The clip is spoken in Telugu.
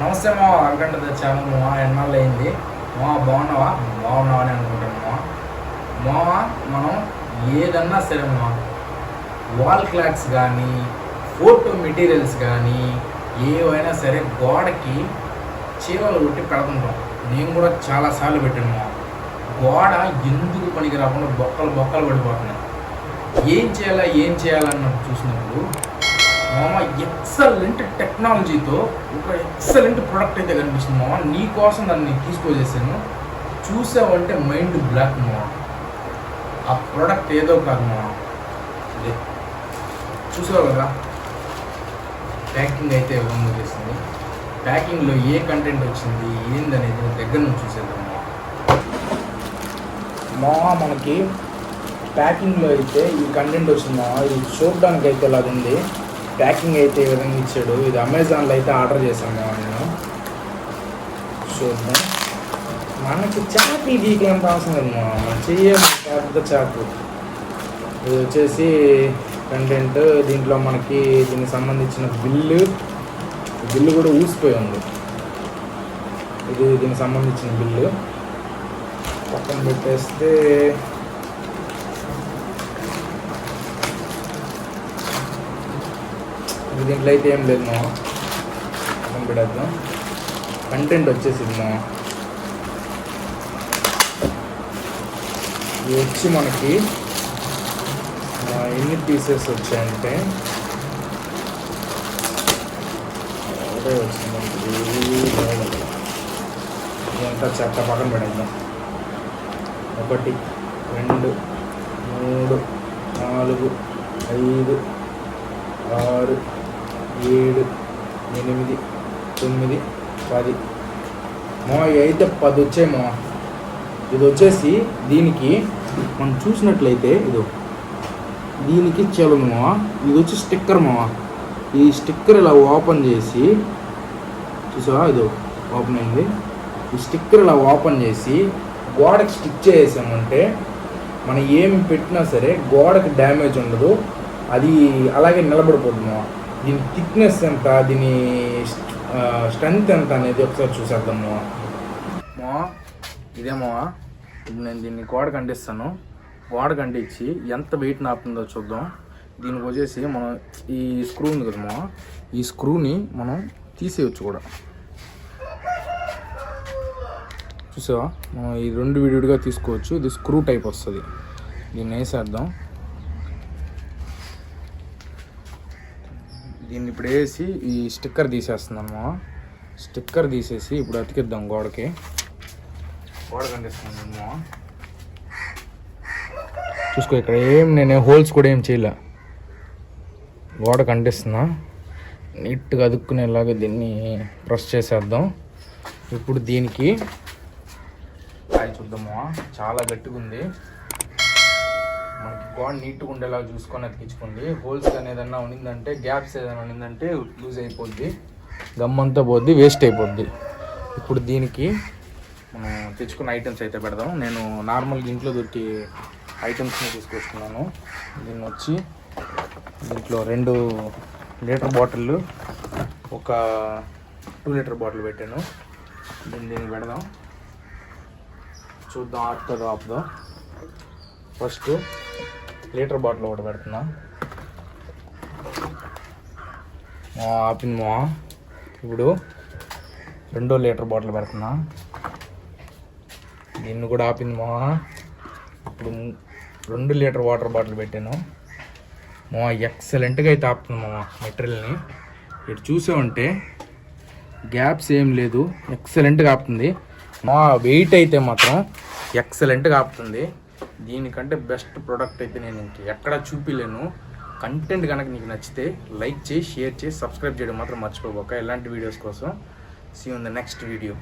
నమస్తే మా అరగంట తెచ్చాము మా ఎన్నాళ్ళు అయింది? మా బాగున్నావా? బాగున్నావా అని అనుకుంటాను మా మా మనం ఏదన్నా సరే మా వాల్ క్లాక్స్ కానీ ఫోటో మెటీరియల్స్ కానీ ఏవైనా సరే గోడకి చీవలు కొట్టి పెడుతుంటాం నేను కూడా చాలాసార్లు పెట్టాను మా గోడ ఎందుకు పనికి రాకుండా బొక్కలు బొక్కలు పడిపోతున్నాయి. ఏం చేయాలా ఏం చేయాలన్నట్టు చూసినప్పుడు మామ ఎక్సలెంట్ టెక్నాలజీతో ఒక ఎక్సలెంట్ ప్రోడక్ట్ అయితే కనిపిస్తుంది మామ. నీ కోసం దాన్ని తీసుకొచ్చేసాను చూసావంటే మైండ్ బ్లాక్ మామ. ఆ ప్రోడక్ట్ ఏదో కాదు మామ. చూసావు కదా? ప్యాకింగ్ అయితే ఇవ్వడం చేసింది. ప్యాకింగ్లో ఏ కంటెంట్ వచ్చింది ఏందనేది దగ్గర నుంచి చూసేద్దాం మామ. మనకి ప్యాకింగ్లో అయితే ఈ కంటెంట్ వచ్చిందా ఇది చూడడానికి అయితే ఉంది ప్యాకింగ్ అయితే ఈ విధంగా ఇచ్చాడు. ఇది అమెజాన్లో అయితే ఆర్డర్ చేశాను నేను. చూద్దాం. మనకి చాపు గీకి ఎంత అవసరం లేదు మా. మనం చెయ్యాలి పెద్ద చేపలు ఇది వచ్చేసి కంటెంట్ దీంట్లో మనకి దీనికి సంబంధించిన బిల్లు. బిల్లు కూడా ఊసిపోయి ఉంది. ఇది దీనికి సంబంధించిన బిల్లు. పక్కన పెట్టేస్తే దీంట్లో అయితే ఏం లేదు మా పక్కన పెట్టేద్దాం కంటెంట్ వచ్చేసింది మా ఇది వచ్చి మనకి ఎన్ని పీసెస్ వచ్చాయంటే? ఒకటే వచ్చింది ఇదంతా చెత్త పక్కన పెడేద్దాం ఒకటి రెండు మూడు నాలుగు ఐదు ఆరు ఏడు ఎనిమిది తొమ్మిది పది. మా అయితే పది వచ్చాయి ఇది వచ్చేసి దీనికి మనం చూసినట్లయితే ఇదో. దీనికి చలం ఇది వచ్చి స్టిక్కర్ మావా ఈ స్టిక్కర్ ఇలా ఓపెన్ చేసి చూసావా ఇదో? ఓపెన్ అయింది. ఈ స్టిక్కర్ ఇలా ఓపెన్ చేసి గోడకి స్టిక్ చేసామంటే మనం ఏమి పెట్టినా సరే గోడకి డ్యామేజ్ ఉండదు. అది అలాగే నిలబడిపోతుంది మా. దీని థిక్నెస్ ఎంత? దీని స్ట్రెంగ్త్ ఎంత అనేది ఒకసారి చూసేద్దాం మా ఇదేమో ఇప్పుడు నేను దీన్ని గోడ కంటిస్తాను గోడ కంటించి ఎంత వెయిట్ నాపుతుందో చూద్దాం. దీనికి వచ్చేసి మనం ఈ స్క్రూ ఉంది కదా మా ఈ స్క్రూని మనం తీసేయచ్చు కూడా. చూసావా? మనం ఈ రెండు విడివిడిగా తీసుకోవచ్చు. ఇది స్క్రూ టైప్ వస్తుంది. దీన్ని వేసేద్దాం. దీన్ని ఇప్పుడు వేసి ఈ స్టిక్కర్ తీసేస్తున్నాము స్టిక్కర్ తీసేసి ఇప్పుడు అతికిద్దాం గోడకి. గోడ కనిపిస్తున్నాము చూసుకో ఇక్కడ ఏం నేను హోల్స్ కూడా ఏం చేయలే. గోడ కంటిస్తున్నా నీట్గా అదుక్కునేలాగా దీన్ని ప్రెస్ చేసేద్దాం. ఇప్పుడు దీనికి కాయ చూద్దామా చాలా గట్టిగా ఉంది మనకి గోడ నీట్గా ఉండేలా చూసుకొని అతికించుకోండి. హోల్స్ అనేది ఏదన్నా ఉన్నిందంటే గ్యాప్స్ ఏదైనా ఉన్నిందంటే లూజ్ అయిపోద్ది గమ్మంతా పోద్ది వేస్ట్ అయిపోద్ది. ఇప్పుడు దీనికి మనం తెచ్చుకున్న ఐటమ్స్ అయితే పెడదాం. నేను నార్మల్గా ఇంట్లో దొరికి ఐటమ్స్ని తీసుకొచ్చుకున్నాను దీన్ని వచ్చి దీంట్లో రెండు లీటర్ బాటిల్ ఒక టూ లీటర్ బాటిల్ పెట్టాను. దీన్ని దీన్ని పెడదాం. చూద్దాం ఆపుతుందో ఆపుదాం. ఫస్ట్ లీటర్ బాటిల్ ఒకటి పెడుతున్నా. మా ఆపింది మా ఇప్పుడు రెండో లీటర్ బాటిల్ పెడుతున్నా. దీన్ని కూడా ఆపింది మా ఇప్పుడు రెండు లీటర్ వాటర్ బాటిల్ పెట్టాను. మా ఎక్సలెంట్గా అయితే ఆపుతుంది మా మెటీరియల్ని ఇటు చూసామంటే గ్యాప్స్ ఏం లేదు. ఎక్సలెంట్గా ఆపుతుంది. మా వెయిట్ అయితే మాత్రం ఎక్సలెంట్గా ఆపుతుంది. దీనికంటే బెస్ట్ ప్రోడక్ట్ అయితే నేను ఇంక ఎక్కడ చూపిలేను. కంటెంట్ కనుక నీకు నచ్చితే లైక్ చేయి షేర్ చేసి సబ్స్క్రైబ్ చేయడం మాత్రం మర్చిపోబోక ఇలాంటి వీడియోస్ కోసం. See in the next video